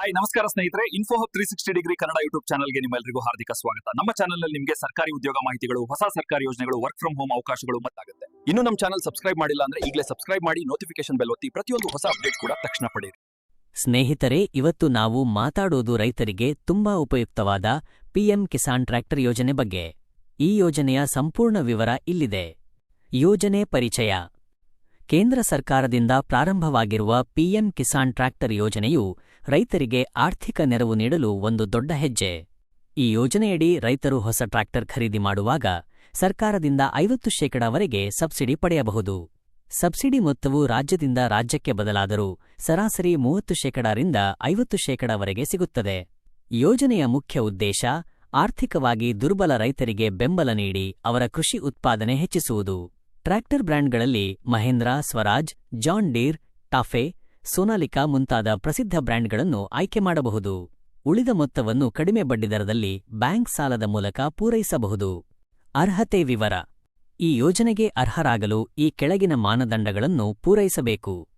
Hi ನಮಸ್ಕಾರ ಸ್ನೇಹಿತರೆ. Info hub three sixty degree Kannada YouTube ಚಾನಲ್ಗೆ ನಿಮ್ಮೆಲ್ಲರಿಗೂ ಹಾರ್ದಿಕ ಸ್ವಾಗತ. ನಮ್ಮ ಚಾನಲ್ನಲ್ಲಿ ನಿಮಗೆ ಸರ್ಕಾರಿ ಉದ್ಯೋಗ ಮಾಹಿತಿಗಳು, ಹೊಸ ಸರ್ಕಾರಿ ಯೋಜನೆಗಳು ವರ್ಕ್ ಫ್ರಮ್ ಹೋಮ್ ಅವಕಾಶಗಳು ಮತ್ತಾಗುತ್ತೆ. ಇನ್ನು ನಮ್ಮ ಚಾನಲ್ ಸಬ್ಸ್ಕ್ರೈಬ್ ಮಾಡಿಲ್ಲ ಅಂದ್ರೆ ಈಗಲೇ ಸಬ್ಸ್ಕ್ರೈಬ್ ಮಾಡಿ ನೋಟಿಫಿಕೇಶನ್ ಬೆಲ್ ಒತ್ತಿ ಪ್ರತಿಯೊಂದು ಹೊಸ ಅಪ್ಡೇಟ್ ಕೂಡ ತಕ್ಷಣ ಪಡೆಯಿರಿ. ಸ್ನೇಹಿತರೆ, ಇವತ್ತು ನಾವು ಮಾತಾಡೋದು ರೈತರಿಗೆ ತುಂಬಾ ಉಪಯುಕ್ತವಾದ ಪಿಎಂ ಕಿಸಾನ್ ಟ್ರ್ಯಾಕ್ಟರ್ ಯೋಜನೆ ಬಗ್ಗೆ. ಈ ಯೋಜನೆಯ ಸಂಪೂರ್ಣ ವಿವರ ಇಲ್ಲಿದೆ. ಯೋಜನೆ ಪರಿಚಯ. ಕೇಂದ್ರ ಸರ್ಕಾರದಿಂದ ಪ್ರಾರಂಭವಾಗಿರುವ ಪಿಎಂ ಕಿಸಾನ್ ಟ್ರ್ಯಾಕ್ಟರ್ ಯೋಜನೆಯು ರೈತರಿಗೆ ಆರ್ಥಿಕ ನೆರವು ನೀಡಲು ಒಂದು ದೊಡ್ಡ ಹೆಜ್ಜೆ. ಈ ಯೋಜನೆಯಡಿ ರೈತರು ಹೊಸ ಟ್ರ್ಯಾಕ್ಟರ್ ಖರೀದಿ ಮಾಡುವಾಗ ಸರ್ಕಾರದಿಂದ ಐವತ್ತು ಶೇಕಡಾವರೆಗೆ ಸಬ್ಸಿಡಿ ಪಡೆಯಬಹುದು. ಸಬ್ಸಿಡಿ ಮೊತ್ತವು ರಾಜ್ಯದಿಂದ ರಾಜ್ಯಕ್ಕೆ ಬದಲಾದರೂ ಸರಾಸರಿ ಮೂವತ್ತು ಶೇಕಡಾರಿಂದ ಐವತ್ತು ಶೇಕಡಾವರೆಗೆ ಸಿಗುತ್ತದೆ. ಯೋಜನೆಯ ಮುಖ್ಯ ಉದ್ದೇಶ ಆರ್ಥಿಕವಾಗಿ ದುರ್ಬಲ ರೈತರಿಗೆ ಬೆಂಬಲ ನೀಡಿ ಅವರ ಕೃಷಿ ಉತ್ಪಾದನೆ ಹೆಚ್ಚಿಸುವುದು. ಟ್ರ್ಯಾಕ್ಟರ್ ಬ್ರ್ಯಾಂಡ್ಗಳಲ್ಲಿ ಮಹೇಂದ್ರ, ಸ್ವರಾಜ್, ಜಾನ್ ಡೀರ್, ಟಾಫೆ ಸೋನಾಲಿಕಾ ಮುಂತಾದ ಪ್ರಸಿದ್ಧ ಬ್ರ್ಯಾಂಡ್ಗಳನ್ನು ಆಯ್ಕೆ ಮಾಡಬಹುದು. ಉಳಿದ ಮೊತ್ತವನ್ನು ಕಡಿಮೆ ಬಡ್ಡಿದರದಲ್ಲಿ ಬ್ಯಾಂಕ್ ಸಾಲದ ಮೂಲಕ ಪೂರೈಸಬಹುದು. ಅರ್ಹತೆ ವಿವರ. ಈ ಯೋಜನೆಗೆ ಅರ್ಹರಾಗಲು ಈ ಕೆಳಗಿನ ಮಾನದಂಡಗಳನ್ನು ಪೂರೈಸಬೇಕು.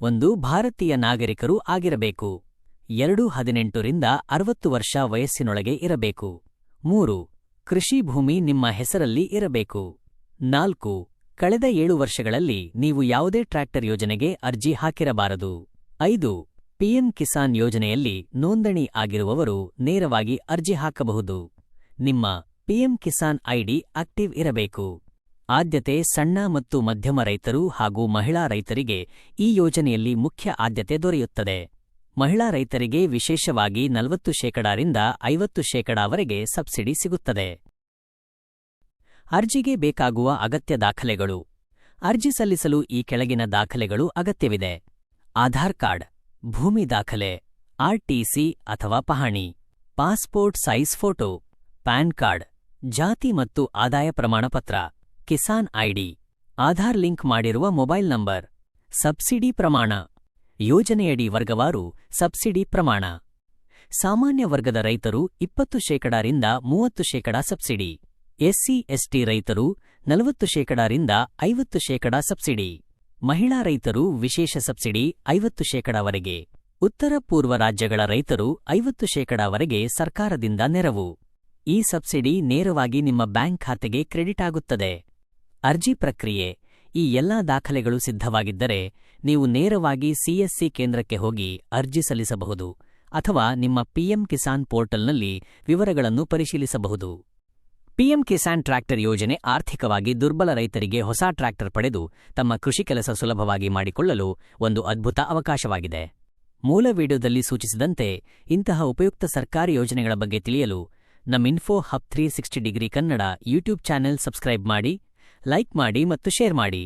ಒಂದು, ಭಾರತೀಯ ನಾಗರಿಕರು ಆಗಿರಬೇಕು. ಎರಡು ಹದಿನೆಂಟರಿಂದ ಅರವತ್ತು ವರ್ಷ ವಯಸ್ಸಿನೊಳಗೆ ಇರಬೇಕು. ಮೂರು, ಕೃಷಿ ಭೂಮಿ ನಿಮ್ಮ ಹೆಸರಲ್ಲಿ ಇರಬೇಕು. ನಾಲ್ಕು ಕಳೆದ ಏಳು ವರ್ಷಗಳಲ್ಲಿ ನೀವು ಯಾವುದೇ ಟ್ರ್ಯಾಕ್ಟರ್ ಯೋಜನೆಗೆ ಅರ್ಜಿ ಹಾಕಿರಬಾರದು. ಐದು, ಪಿಎಂ ಕಿಸಾನ್ ಯೋಜನೆಯಲ್ಲಿ ನೋಂದಣಿ ಆಗಿರುವವರು ನೇರವಾಗಿ ಅರ್ಜಿ ಹಾಕಬಹುದು. ನಿಮ್ಮ ಪಿಎಂ ಕಿಸಾನ್ ಐಡಿ ಆಕ್ಟಿವ್ ಇರಬೇಕು. ಆದ್ಯತೆ ಸಣ್ಣ ಮತ್ತು ಮಧ್ಯಮ ರೈತರು ಹಾಗೂ ಮಹಿಳಾ ರೈತರಿಗೆ ಈ ಯೋಜನೆಯಲ್ಲಿ ಮುಖ್ಯ ಆದ್ಯತೆ ದೊರೆಯುತ್ತದೆ. ಮಹಿಳಾ ರೈತರಿಗೆ ವಿಶೇಷವಾಗಿ ನಲವತ್ತು ಶೇಕಡಾರಿಂದ ಐವತ್ತು ಶೇಕಡಾವರೆಗೆ ಸಬ್ಸಿಡಿ ಸಿಗುತ್ತದೆ. ಅರ್ಜಿಗೆ ಬೇಕಾಗುವ ಅಗತ್ಯ ದಾಖಲೆಗಳು. ಅರ್ಜಿ ಸಲ್ಲಿಸಲು ಈ ಕೆಳಗಿನ ದಾಖಲೆಗಳು ಅಗತ್ಯವಿದೆ. ಆಧಾರ್ ಕಾರ್ಡ್, ಭೂಮಿ ದಾಖಲೆ ಆರ್ಟಿಸಿ ಅಥವಾ pahani, passport size photo, PAN card, ಜಾತಿ ಮತ್ತು ಆದಾಯ ಪ್ರಮಾಣಪತ್ರ, ಕಿಸಾನ್ ಐಡಿ, ಆಧಾರ್ ಲಿಂಕ್ ಮಾಡಿರುವ ಮೊಬೈಲ್ ನಂಬರ್, ಸಬ್ಸಿಡಿ ಪ್ರಮಾಣ, ಯೋಜನೆಯಡಿ ವರ್ಗವಾರು ಸಬ್ಸಿಡಿ ಪ್ರಮಾಣ. ಸಾಮಾನ್ಯ ವರ್ಗದ ರೈತರು ಇಪ್ಪತ್ತು ಶೇಕಡಾರಿಂದ ಮೂವತ್ತು ಶೇಕಡಾ ಸಬ್ಸಿಡಿ. ಎಸ್ಸಿ ಎಸ್ಟಿ ರೈತರು ನಲವತ್ತು ಶೇಕಡಾರಿಂದ ಐವತ್ತು ಶೇಕಡಾ ಸಬ್ಸಿಡಿ. ಮಹಿಳಾ ರೈತರು ವಿಶೇಷ ಸಬ್ಸಿಡಿ ಐವತ್ತು ಶೇಕಡಾವರೆಗೆ. ಉತ್ತರ ಪೂರ್ವ ರಾಜ್ಯಗಳ ರೈತರು ಐವತ್ತು ಶೇಕಡಾವರೆಗೆ ಸರ್ಕಾರದಿಂದ ನೆರವು. ಈ ಸಬ್ಸಿಡಿ ನೇರವಾಗಿ ನಿಮ್ಮ ಬ್ಯಾಂಕ್ ಖಾತೆಗೆ ಕ್ರೆಡಿಟ್ ಆಗುತ್ತದೆ. ಅರ್ಜಿ ಪ್ರಕ್ರಿಯೆ ಈ ಎಲ್ಲಾ ದಾಖಲೆಗಳು ಸಿದ್ಧವಾಗಿದ್ದರೆ ನೀವು ನೇರವಾಗಿ ಸಿಎಸ್ಸಿ ಕೇಂದ್ರಕ್ಕೆ ಹೋಗಿ ಅರ್ಜಿ ಸಲ್ಲಿಸಬಹುದು ಅಥವಾ ನಿಮ್ಮ ಪಿಎಂ ಕಿಸಾನ್ ಪೋರ್ಟಲ್ನಲ್ಲಿ ವಿವರಗಳನ್ನು ಪರಿಶೀಲಿಸಬಹುದು. ಪಿಎಂ ಕಿಸಾನ್ ಟ್ರ್ಯಾಕ್ಟರ್ ಯೋಜನೆ ಆರ್ಥಿಕವಾಗಿ ದುರ್ಬಲ ರೈತರಿಗೆ ಹೊಸ ಟ್ರ್ಯಾಕ್ಟರ್ ಪಡೆದು ತಮ್ಮ ಕೃಷಿ ಕೆಲಸ ಸುಲಭವಾಗಿ ಮಾಡಿಕೊಳ್ಳಲು ಒಂದು ಅದ್ಭುತ ಅವಕಾಶವಾಗಿದೆ. ಮೂಲ ವಿಡಿಯೋದಲ್ಲಿ ಸೂಚಿಸಿದಂತೆ, ಇಂತಹ ಉಪಯುಕ್ತ ಸರ್ಕಾರಿ ಯೋಜನೆಗಳ ಬಗ್ಗೆ ತಿಳಿಯಲು ನಮ್ಮ info hub three sixty degree Kannada YouTube channel subscribe ಮಾಡಿ, ಲೈಕ್ ಮಾಡಿ ಮತ್ತು ಶೇರ್ ಮಾಡಿ.